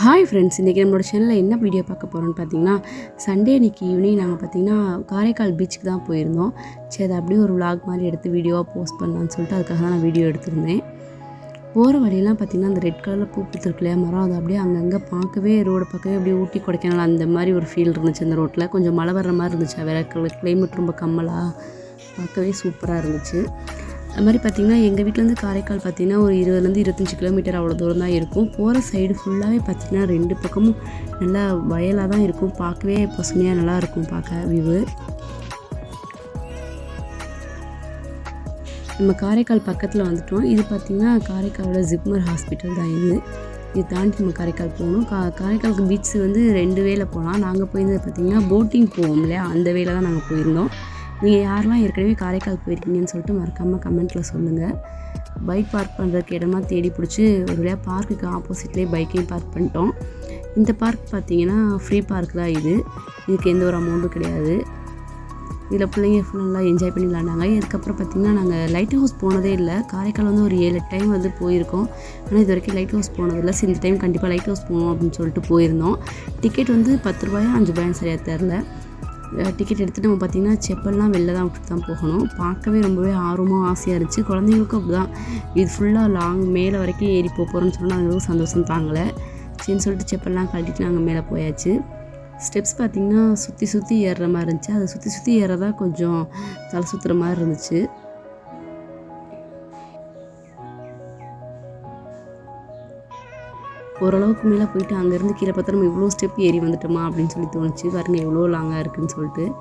Hi friends இன்றைக்கி நம்மளோட சேனலில் என்ன வீடியோ பார்க்க போகிறோன்னு பார்த்தீங்கன்னா சண்டே அன்றைக்கி ஈவினிங் நாங்கள் பார்த்தீங்கன்னா காரைக்கால் பீச்சுக்கு தான் போயிருந்தோம். சரி அதை அப்படியே ஒரு விளாக் மாதிரி எடுத்து வீடியோவாக போஸ்ட் பண்ணலான்னு சொல்லிட்டு அதுக்காக தான் நான் வீடியோ எடுத்திருந்தேன். போகிற வழியெல்லாம் பார்த்தீங்கன்னா அந்த ரெட் கலரில் பூ படுத்துருக்குல்லையா மரம் அது அப்படியே அங்கங்கே பார்க்கவே ரோடு பார்க்கவே அப்படியே ஊட்டி கொடைக்கானல் அந்த மாதிரி ஒரு ஃபீல் இருந்துச்சு அந்த ரோட்டில் கொஞ்சம் மழை வர்ற மாதிரி இருந்துச்சு வேற கிளைமேட் ரொம்ப கம்மலாக பார்க்கவே சூப்பராக இருந்துச்சு. அது மாதிரி பார்த்திங்கன்னா எங்கள் வீட்டிலேருந்து காரைக்கால் பார்த்திங்கன்னா ஒரு இருபதுலேருந்து இருபத்தஞ்சி கிலோமீட்டர் அவ்வளோ தூரம் தான் இருக்கும். போகிற சைடு ஃபுல்லாகவே பார்த்திங்கன்னா ரெண்டு பக்கமும் நல்லா வயலாக தான் இருக்கும். பார்க்கவே பசுமையாக நல்லா இருக்கும் பார்க்க வியூவு நம்ம காரைக்கால் பக்கத்தில் வந்துட்டோம். இது பார்த்திங்கன்னா காரைக்காலோட ஜிப்மர் ஹாஸ்பிட்டல் தான் இது. இது தாண்டி நம்ம காரைக்கால் போகணும். கா காரைக்காலுக்கு பீச் வந்து ரெண்டு வேலை போகலாம். நாங்கள் போயிருந்தது பார்த்திங்கன்னா போட்டிங் போவோம் இல்லையா? அந்த வேலை தான் நாங்கள் போயிருந்தோம். நீங்கள் யாரெல்லாம் ஏற்கனவே காரைக்கால் போயிருக்கீங்கன்னு சொல்லிட்டு மறக்காமல் கமெண்ட்டில் சொல்லுங்கள் பைக் பார்க் பண்ணுறதுக்கு இடமா தேடி பிடிச்சி ஒரு வழியாக பார்க்குக்கு ஆப்போசிட்லேயே பைக்கையும் பார்க் பண்ணிட்டோம். இந்த பார்க் பார்த்தீங்கன்னா ஃப்ரீ பார்க் தான் இது. இதுக்கு எந்த ஒரு அமௌண்ட்டும் கிடையாது. இதில் பிள்ளைங்க ஃபுல்லாக என்ஜாய் பண்ணி விளாண்டாங்க இதுக்கப்புறம் பார்த்திங்கன்னா நாங்கள் லைட் ஹவுஸ் போனதே இல்லை. காரைக்கால் வந்து ஒரு ஏழு டைம் வந்து போயிருக்கோம். ஆனால் இது வரைக்கும் லைட் ஹவுஸ் போனதில்லை சரி இந்த டைம் கண்டிப்பாக லைட் ஹவுஸ் போகணும் அப்படின்னு சொல்லிட்டு போயிருந்தோம். டிக்கெட் வந்து பத்து ரூபாயோ அஞ்சு ரூபாயும் சரியாக தெரில டிக்கெட் எடுத்துகிட்டு நம்ம பார்த்திங்கன்னா செப்பல்லாம் வெளில தான் விட்டு தான் போகணும். பார்க்கவே ரொம்பவே ஆர்வமாக ஆசையாக இருந்துச்சு. குழந்தைங்களுக்கும் அப்படி தான் இது ஃபுல்லாக லாங் மேலே வரைக்கும் ஏறி போக போகிறோம்னு சொன்னால் அவங்களுக்கும் சந்தோஷம் தாங்கலை. சரின்னு சொல்லிட்டு செப்பல்லாம் கழட்டிட்டு நாங்கள் மேலே போயாச்சு. ஸ்டெப்ஸ் பார்த்திங்கன்னா சுற்றி சுற்றி ஏறுற மாதிரி இருந்துச்சு. அதை சுற்றி சுற்றி ஏறதா கொஞ்சம் தலை சுற்றுற மாதிரி இருந்துச்சு. ஓரளவுக்கு மேலே போயிட்டு அங்கேருந்து கீழே பார்த்தா நம்ம இவ்வளோ ஸ்டெப் ஏறி வந்துட்டோமா அப்படின்னு சொல்லி தோணுச்சு. பாருங்க எவ்வளோ லாங்காக இருக்குதுன்னு சொல்லிட்டு.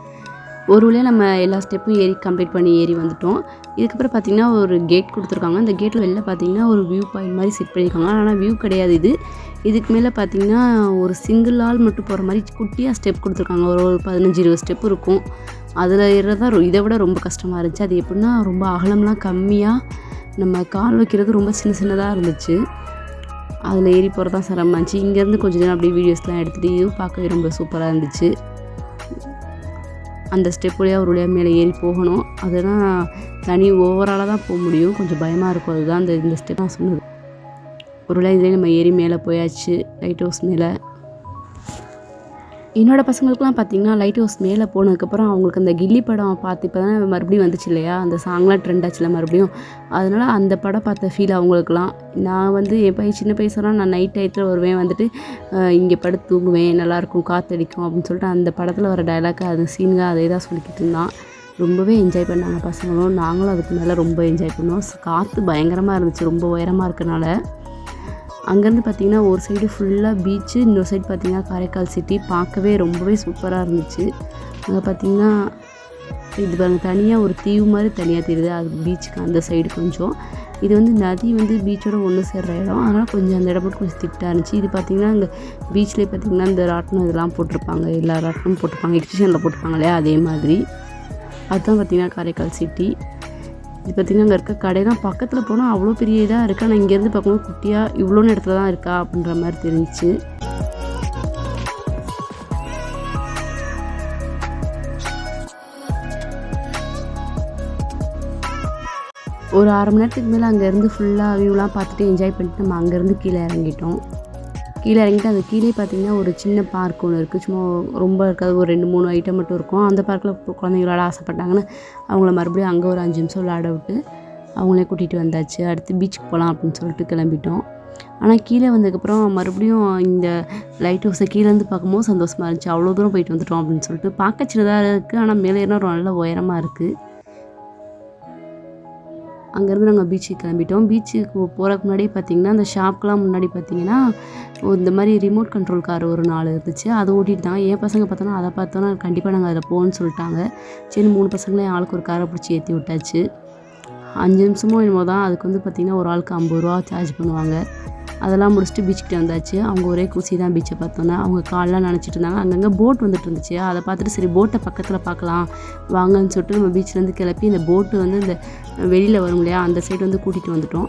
ஒரு வழியாக நம்ம எல்லா ஸ்டெப்பும் ஏறி கம்ப்ளீட் பண்ணி ஏறி வந்துட்டோம். இதுக்கப்புறம் பார்த்தீங்கன்னா ஒரு கேட் கொடுத்துருக்காங்க. அந்த கேட்டில் வெளில பார்த்தீங்கன்னா ஒரு வியூ பாயிண்ட் மாதிரி செட் பண்ணியிருக்காங்க. ஆனால் வியூ கிடையாது இது. இதுக்கு மேலே பார்த்தீங்கன்னா ஒரு சிங்கிள் ஆள் மட்டும் போகிற மாதிரி குட்டியாக ஸ்டெப் கொடுத்துருக்காங்க. ஒரு ஒரு பதினஞ்சு இருபது ஸ்டெப் இருக்கும். அதில் ஏறதா ரொ- இதை விட ரொம்ப கஷ்டமாக இருந்துச்சு. அது எப்படின்னா ரொம்ப அகலம்லாம் கம்மியாக நம்ம கால் வைக்கிறது ரொம்ப சின்ன சின்னதாக இருந்துச்சு. அதில் ஏறி போகிறது தான் சிரமமாக இருந்துச்சு இங்கேருந்து கொஞ்சம் நேரம் அப்படியே வீடியோஸ்லாம் எடுத்துகிட்டு இதுவும் பார்க்கவே ரொம்ப சூப்பராக இருந்துச்சு. அந்த ஸ்டெப் வழியாக ஒரு வழியாக மேலே ஏறி போகணும். அதெல்லாம் தனி ஓவராலாக தான் போக முடியும். கொஞ்சம் பயமாக இருக்கும். அதுதான் அந்த இந்த ஸ்டெப் நான் சொன்னது. ஒரு வழியாக இதிலே நம்ம ஏறி மேலே போயாச்சு. லைட் ஹவுஸ் மேலே. என்னோடய பசங்களுக்குலாம் பார்த்தீங்கன்னா லைட் ஹவுஸ் மேலே போனதுக்கப்புறம் அவங்களுக்கு அந்த கில்லி படம் பார்த்து இப்போ தானே மறுபடியும் வந்துச்சு இல்லையா? அந்த சாங்லாம் ட்ரெண்ட் ஆச்சுல மறுபடியும். அதனால் அந்த படம் பார்த்த ஃபீல் அவங்களுக்குலாம் நான் வந்து என் பையன் சின்ன பையன் நான் நைட் டயத்தில் வருவேன் வந்துட்டு இங்கே படுத்து தூங்குவேன் நல்லாயிருக்கும் காற்றடிக்கும் அப்படின்னு சொல்லிட்டு அந்த படத்தில் வர டைலாக் அது சீனுங்க அதே தான் சொல்லிக்கிட்டு இருந்தான். ரொம்பவே என்ஜாய் பண்ணாங்க பசங்களும். நாங்களும் அதுக்கு மேலே ரொம்ப என்ஜாய் பண்ணோம். காற்று பயங்கரமாக இருந்துச்சு ரொம்ப உயரமாக இருக்கனால. அங்கேருந்து பார்த்திங்கன்னா ஒரு சைடு ஃபுல்லாக பீச்சு இன்னொரு சைடு பார்த்தீங்கன்னா காரைக்கால் சிட்டி பார்க்கவே ரொம்பவே சூப்பராக இருந்துச்சு. அங்கே பார்த்தீங்கன்னா இது பாருங்க தனியாக ஒரு தீவு மாதிரி தனியாக தெரியுது. அது பீச்சுக்கு அந்த சைடு கொஞ்சம். இது வந்து நதி வந்து பீச்சோட ஒன்று சேர்ற இடம். அதனால் கொஞ்சம் அந்த இடம் மட்டும் கொஞ்சம் திட்டாக இருந்துச்சு. இது பார்த்திங்கன்னா அங்கே பீச்லேயே பார்த்தீங்கன்னா இந்த ராட்டினம் இதெல்லாம் போட்டிருப்பாங்க. எல்லா ராட்டினமும் போட்டிருப்பாங்க. எக்ஸிபிஷனில் போட்டிருப்பாங்க இல்லையா? அதே மாதிரி. அதுதான் பார்த்தீங்கன்னா காரைக்கால் சிட்டி இது பார்த்திங்கன்னா அங்கே இருக்க தான் பக்கத்தில் போனால் அவ்வளோ பெரிய இதாக இருக்குது ஆனால் இங்கேருந்து பார்க்கும்போது குட்டியாக இவ்வளோன்னு இடத்துல தான் இருக்கா அப்படின்ற மாதிரி தெரிஞ்சுச்சு. ஒரு அரை மணி நேரத்துக்கு மேலே அங்கேருந்து ஃபுல்லாக வியூலாம் பார்த்துட்டு என்ஜாய் பண்ணிட்டு நம்ம அங்கேருந்து கீழே இறங்கிட்டோம். கீழே இறங்கிட்டு அந்த கீழே பார்த்தீங்கன்னா ஒரு சின்ன பார்க் ஒன்று இருக்குது சும்மா ரொம்ப இருக்காது. ஒரு ரெண்டு மூணு ஐட்டம் மட்டும் இருக்கும். அந்த பார்க்கில் குழந்தைங்க விளாட ஆசைப்பட்டாங்கன்னு அவங்கள மறுபடியும் அங்கே ஒரு அஞ்சு நிமிஷம் விளாட விட்டு அவங்களே கூட்டிகிட்டு வந்தாச்சு. அடுத்து பீச்சுக்கு போகலாம் அப்படின்னு சொல்லிட்டு கிளம்பிட்டோம். ஆனால் கீழே வந்ததுக்கப்புறம் மறுபடியும் இந்த லைட் ஹவுஸை கீழேருந்து பார்க்கும்போது சந்தோஷமாக இருந்துச்சு. அவ்வளோ தூரம் போயிட்டு வந்துட்டோம் அப்படின்னு சொல்லிட்டு. பார்க்க சின்னதாக இருக்குது ஆனால் மேலே ஏறினா ஒரு நல்ல உயரமாக இருக்குது அங்கேருந்து நாங்கள் பீச்சுக்கு கிளம்பிட்டோம். பீச்சுக்கு போகிறதுக்கு முன்னாடி பார்த்தீங்கன்னா அந்த ஷாப்க்கெலாம் முன்னாடி பார்த்தீங்கன்னா இந்த மாதிரி ரிமோட் கண்ட்ரோல் கார் ஒரு நாலு இருந்துச்சு. அதை ஓட்டிட்டு தான். என் பசங்க பார்த்தோன்னா அதை பார்த்தோன்னா கண்டிப்பாக நாங்கள் அதில் போகணும்னு சொல்லிட்டாங்க. சரி மூணு பசங்களையும் ஆளுக்கு ஒரு காரை பிடிச்சி ஏற்றி விட்டாச்சு. அஞ்சு நிமிஷமோ என்னமோ தான் அதுக்கு வந்து பார்த்திங்கன்னா ஒரு ஆளுக்கு ஐம்பது ரூபா சார்ஜ் பண்ணுவாங்க. அதெல்லாம் முடிச்சுட்டு பீச்சுக்கிட்ட வந்தாச்சு. அவங்க ஒரே குசி தான் பீச்சை பார்த்தோன்னா அவங்க கால்லாம் நினச்சிட்டு இருந்தாங்க. அங்கங்கே போட் வந்துட்டு இருந்துச்சு. அதை பார்த்துட்டு சரி போட்டை பக்கத்தில் பார்க்கலாம். வாங்கன்னு சொல்லிட்டு நம்ம பீச்லேருந்து கிளப்பி இந்த போட்டு வந்து இந்த வெளியில் வரும் இல்லையா அந்த சைடு வந்து கூட்டிகிட்டு வந்துட்டோம்.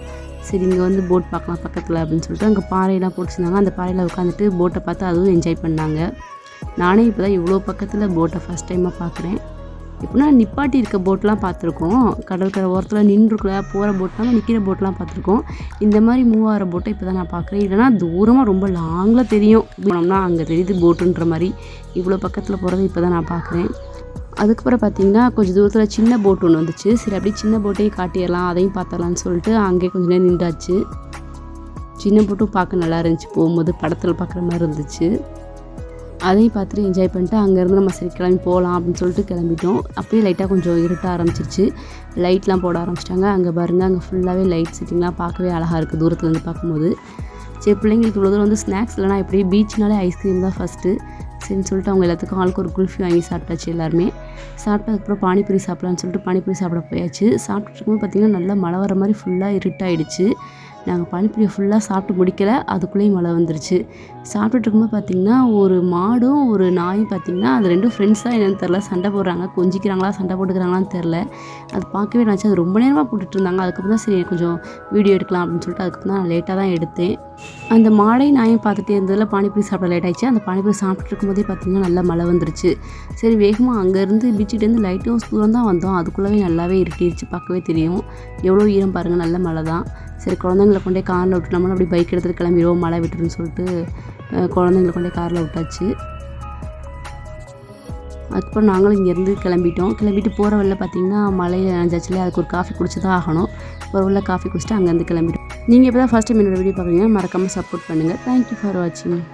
சரி இங்கே வந்து போட் பார்க்கலாம் பக்கத்தில் அப்படின்னு சொல்லிட்டு அங்கே பாறையெல்லாம் போட்டுருந்தாங்க அந்த பாறையில் உட்காந்துட்டு போட்டை பார்த்து அதுவும் என்ஜாய் பண்ணாங்க. நானே இப்போ தான் இவ்வளோ பக்கத்தில் போட்டை ஃபஸ்ட் டைமாக பார்க்குறேன். எப்படின்னா நிப்பாட்டி இருக்க போட்லாம் பார்த்துருக்கோம். கடற்கரை ஓரத்தில் நின்றுக்குள்ள போகிற போட்லாம் நிற்கிற போட்லாம் பார்த்துருக்கோம். இந்த மாதிரி மூவ் ஆகிற போட்டை இப்போ தான் நான் பார்க்குறேன். இல்லைனா தூரமாக ரொம்ப லாங்கில் தெரியும். போனோம்னா அங்கே தெரியுது போட்டுன்ற மாதிரி. இவ்வளோ பக்கத்தில் போகிறது இப்போ தான் நான் பார்க்குறேன். அதுக்கப்புறம் பார்த்திங்கன்னா கொஞ்சம் தூரத்தில் சின்ன போட் ஒன்று வந்துச்சு. சரி அப்படியே சின்ன போட்டையும் காட்டிடலாம் அதையும் பார்த்தரலான்னு சொல்லிட்டு அங்கேயே கொஞ்சம் நேரம் நின்றாச்சு. சின்ன போட்டும் பார்க்க நல்லா இருந்துச்சு. போகும்போது படத்தில் பார்க்குற மாதிரி இருந்துச்சு. அதையும் பார்த்துட்டு என்ஜாய் பண்ணிட்டு அங்கேருந்து நம்ம சரி கிளம்பி போகலாம் அப்படின்னு சொல்லிட்டு கிளம்பிட்டோம். அப்படியே லைட்டாக கொஞ்சம் இருட்ட ஆரம்பிச்சிருச்சு. லைட்லாம் போட ஆரம்பிச்சிட்டாங்க. அங்கே பாருங்கள் அங்கே ஃபுல்லாகவே லைட் செட்டிங்லாம் பார்க்கவே அழகாக இருக்குது தூரத்துலேருந்து பார்க்கும்போது. சரி பிள்ளைங்களுக்கு இவ்வளோ தூரம் வந்து ஸ்நாக்ஸ் இல்லைனா எப்படி? பீச்னாலே ஐஸ்கிரீம் தான் ஃபஸ்ட்டு சரின்னு சொல்லிட்டு அவங்க எல்லாத்துக்கும் ஆளுக்கு ஒரு குல்ஃபி வாங்கி சாப்பிட்டாச்சு எல்லாருமே. சாப்பிட்டதுக்கப்புறம் பானிபூரி சாப்பிட்லான்னு சொல்லிட்டு பானிபூரி சாப்பிட போயாச்சு. சாப்பிட்டுட்டு பார்த்திங்கன்னா நல்லா மழை வர மாதிரி ஃபுல்லாக இருட்டாயிடுச்சு. நாங்கள் பானிபூரியை ஃபுல்லாக சாப்பிட்டு முடிக்கல. அதுக்குள்ளேயும் மழை வந்துருச்சு. சாப்பிட்டுட்டு இருக்கும்போது பார்த்திங்கன்னா ஒரு மாடும் ஒரு நாயும் பார்த்திங்கன்னா அது ரெண்டும் ஃப்ரெண்ட்ஸாக என்னென்னு தெரில சண்டை போடுறாங்க. கொஞ்சிக்கிறாங்களா சண்டை போட்டுக்கிறாங்களான்னு தெரில அது பார்க்கவே நினச்சி அது ரொம்ப நேரமாக போட்டுட்டு இருந்தாங்க. அதுக்கப்புறம் தான் சரி கொஞ்சம் வீடியோ எடுக்கலாம் அப்படின்னு சொல்லிட்டு அதுக்கப்புறம் தான் நான் லேட்டாக தான் எடுத்தேன். அந்த மாடை நாயும் பார்த்துட்டே இருந்ததில் பானிபூரி சாப்பிட லேட் ஆயிடுச்சு. அந்த பானிபூரி சாப்பிட்டு இருக்கும்போதே பார்த்திங்கன்னா நல்லா மழை வந்துருச்சு. சரி வேகமாக அங்கேருந்து பீச்சுட்டேருந்து லைட் ஹவுஸ் தூரம் தான் வந்தோம். அதுக்குள்ளவே நல்லாவே இருட்டிடுச்சு பார்க்கவே தெரியும். எவ்வளோ ஈரம் பாருங்கள் நல்ல மழை தான். சரி குழந்தைங்கள கொண்டே காரில் விட்டு நம்மளும் அப்படி பைக் எடுத்துகிட்டு கிளம்பிடுவோம் மழை விட்டுருன்னு சொல்லிட்டு குழந்தைங்கள கொண்டே காரில் விட்டாச்சு. அதுக்கப்புறம் நாங்களும் இங்கேருந்து கிளம்பிட்டோம். கிளம்பிட்டு போகிற வழியில் பார்த்தீங்கன்னா மழையில் நனைஞ்சாச்சுல அதுக்கு ஒரு காஃபி குடிச்சு தான் ஆகணும். ஒரு உள்ள காஃபி குடிச்சிட்டு அங்கேருந்து கிளம்பிட்டோம். நீங்கள் இப்போ தான் ஃபஸ்ட் டைம் என்னோட வீடியோ பார்க்குறீங்க மறக்காமல் சப்போர்ட் பண்ணுங்கள் தேங்க்யூ ஃபார் வாட்சிங்